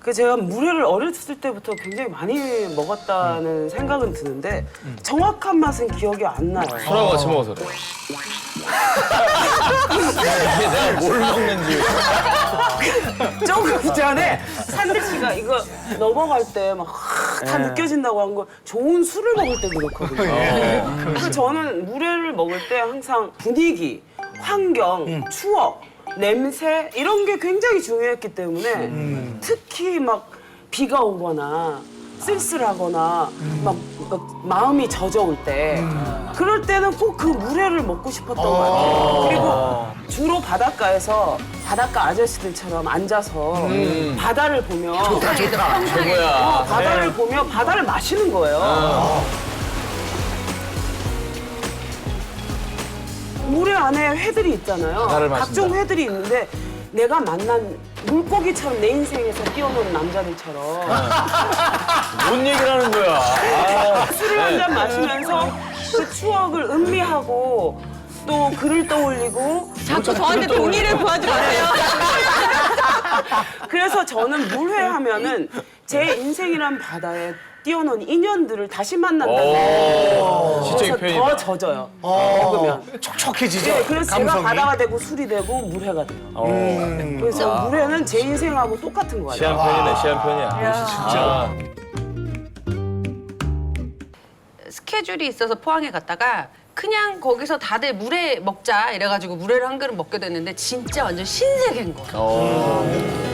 그 제가 물회를 어렸을 때부터 굉장히 많이 먹었다는 생각은 드는데 정확한 맛은 기억이 안 나요. 술하고 같이 먹어서 그래. 이게 내가 뭘 먹는지. 조금 전에 산들 씨가 이거 넘어갈 때 막 다 느껴진다고 한 거 좋은 술을 먹을 때 그렇거든요. 그래서 저는 물회를 먹을 때 항상 분위기, 환경, 추억, 냄새 이런 게 굉장히 중요했기 때문에 특히 막 비가 오거나 쓸쓸하거나 막, 막 마음이 젖어올 때 그럴 때는 꼭 그 물회를 먹고 싶었던 것 같아요. 그리고 주로 바닷가에서 바닷가 아저씨들처럼 앉아서 바다를 보며 최고야. 어, 바다를 보며 바다를 마시는 거예요. 물회 안에 회들이 있잖아요. 바다를 마신다. 각종 회들이 있는데 내가 만난 물고기처럼 내 인생에서 뛰어노는 남자들처럼 뭔 얘기를 하는 거야. 아, 술을 한 잔 마시면서 그 추억을 음미하고 또 글을 떠올리고 자꾸 저한테 동의를 구하지 마세요. 그래서 저는 물회 하면은 제 인생이란 바다에 뛰어놓은 인연들을 다시 만난다는 오, 진짜 이 그래서 표현이다. 더 젖어요. 먹으면. 촉촉해지죠. 네, 그래서 제가 감성이. 바다가 되고 술이 되고 물회가 돼요. 어. 그래서 물회는 제 인생하고 똑같은 거 시한 같아요. 편이네, 시한 편이야. 진짜. 스케줄이 있어서 포항에 갔다가 그냥 거기서 다들 물회 먹자 이래가지고 물회를 한 그릇 먹게 됐는데 진짜 완전 신세계인 거야. 어.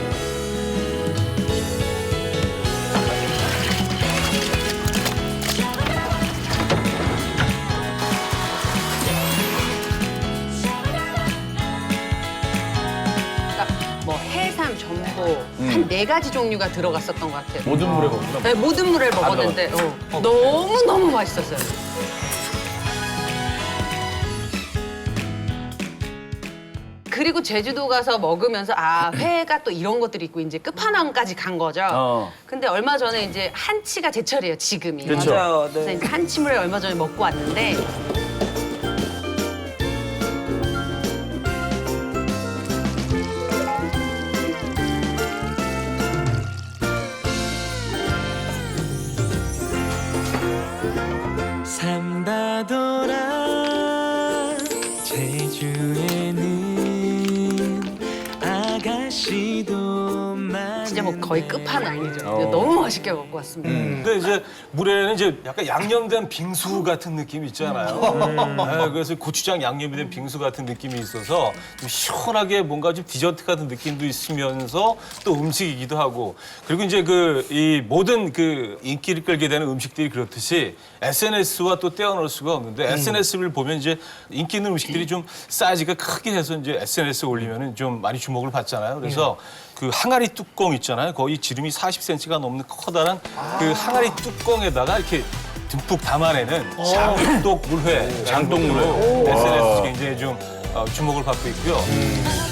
한 네 가지 종류가 들어갔었던 것 같아요. 모든 물에 먹구나. 네, 모든 물을 먹었는데 어, 너무 너무 맛있었어요. 그리고 제주도 가서 먹으면서 아 회가 또 이런 것들이 있고 이제 끝판왕까지 간 거죠. 어. 근데 얼마 전에 이제 한치가 제철이에요 지금이. 그쵸. 맞아요. 그래서 네. 이제 한치물을 얼마 전에 먹고 왔는데 삼바도라 뭐 거의 끝판왕이죠. 어. 너무 맛있게 먹고 왔습니다. 근데 이제 물에는 이제 약간 양념된 빙수 같은 느낌이 있잖아요. 네, 그래서 고추장 양념이 된 빙수 같은 느낌이 있어서 좀 시원하게 뭔가 좀 디저트 같은 느낌도 있으면서 또 음식이기도 하고 그리고 이제 그 이 모든 그 인기를 끌게 되는 음식들이 그렇듯이 SNS와 또 떼어놓을 수가 없는데 SNS를 보면 이제 인기 있는 음식들이 좀 사이즈가 크게 해서 이제 SNS에 올리면은 좀 많이 주목을 받잖아요. 그래서 그 항아리 뚜껑 있잖아요. 거의 지름이 40cm가 넘는 커다란 그 항아리 뚜껑에다가 이렇게 듬뿍 담아내는 장독 물회, 장독 물회. SNS에서 굉장히 좀 어, 주목을 받고 있고요.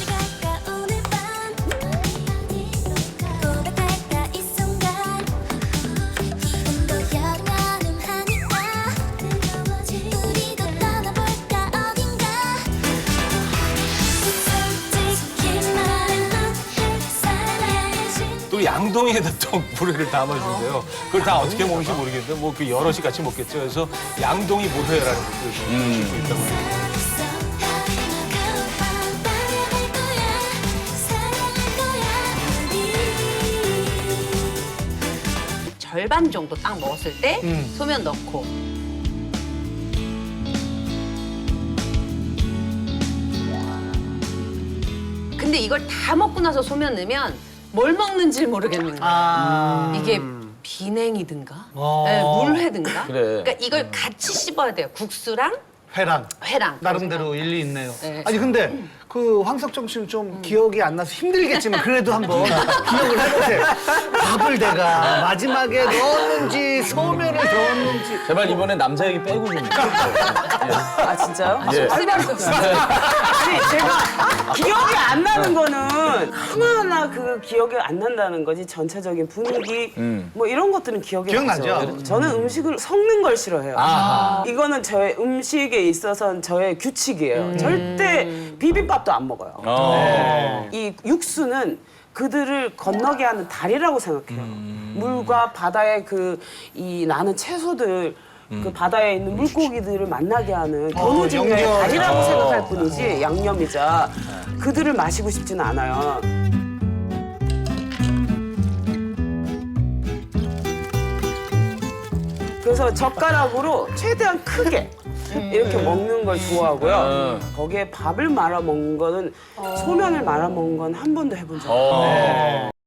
양동이에다 또 물회를 담아준대요. 그걸 다 어떻게 먹는지 모르겠는데 뭐 그 여럿이 같이 먹겠죠. 그래서 양동이 물회라는 것도 좀수 있다고 해요. 절반 정도 딱 먹었을 때 소면 넣고 근데 이걸 다 먹고 나서 소면 넣으면 뭘 먹는지 모르겠는 거야. 이게 비냉이든가 네, 물회든가 그래. 그러니까 이걸 같이 씹어야 돼요. 국수랑 회랑. 회랑 나름대로 일리 있네요. 네. 아니 근데 그 황석정 씨는 좀 기억이 안 나서 힘들겠지만 그래도 한번 기억을 해보세요. 밥을 내가 마지막에 넣었는지 소면을 넣었는지 제발 이번에 남자 얘기 빼고 좀. 아 진짜요? 예. 아니 제가 기억이 안 나는 거는 하나하나 그 기억이 안 난다는 거지 전체적인 분위기 음. 뭐 이런 것들은 기억이 기억나죠? 나죠. 저는 음식을 섞는 걸 싫어해요. 이거는 저의 음식에 있어서는 저의 규칙이에요. 절대 비빔밥 도 안 먹어요. 어. 이 육수는 그들을 건너게 하는 다리라고 생각해요. 물과 바다의 그 이 나는 채소들 그 바다에 있는 물고기들을 만나게 하는 견우직녀의 연결. 다리라고 생각할 뿐이지 양념이자 그들을 마시고 싶지는 않아요. 그래서 젓가락으로 최대한 크게 이렇게 먹는 걸 좋아하고요. 거기에 밥을 말아 먹는 거는 소면을 말아 먹는 건 한 번도 해본 적 없어요.